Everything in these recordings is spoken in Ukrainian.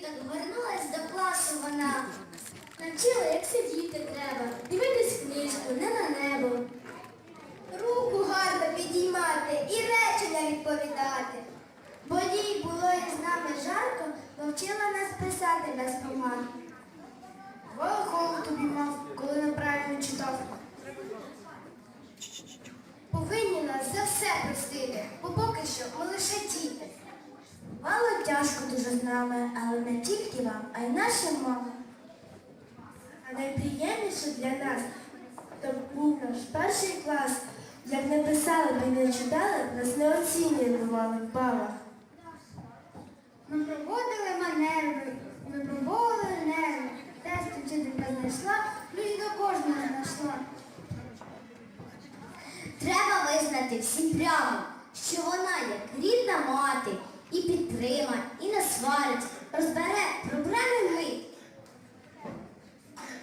діток, вернулась до класу вона. Навчила, як сидіти треба, дивитись книжку, не на небо. Руку гарно підіймати і речення відповідати. Бо їй було із нами жарко, навчила нас писати без помад. Голову тобі мав, коли неправильно читав. Повинні нас за все простити, бо поки що ми лише діти. Тяжко дуже з нами, але не тільки вам, а й нашим мамам. А найприємніше для нас, то був наш перший клас. Як не писали б і не читали, нас не оцінювали в балах. Ми проводили маневри, ми пробували нерви. Тести вчителька знайшла, ключ до кожного знайшла. Треба визнати всім прямо, що вона як рідна мати підтримає, і не сварить, розбере проблеми мить.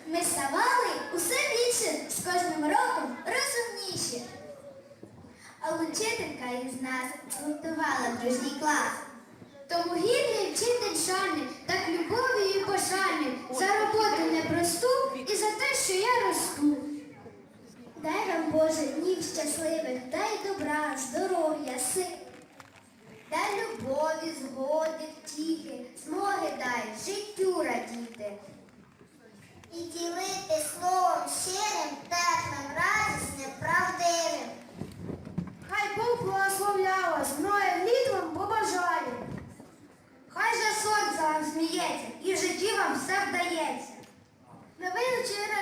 Ми ставали усе більше з кожним роком розумніші. А учителька із нас згуртувала дружній клас. Тому гідний вчитель шальний, так любов'ю і пошальний, за роботу непросту і за те, що я росту. Дай нам Боже днів щасливих, дай добра, здоров'я, сил. І ділити словом щирим, теплим, радісним, правдивим. Хай Бог благословляє вас, мною літ вам побажає. Хай же сонце вам сміється, і в житті вам все вдається. Не вивчили,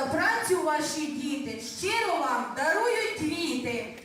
За працю ваші діти щиро вам дарують квіти.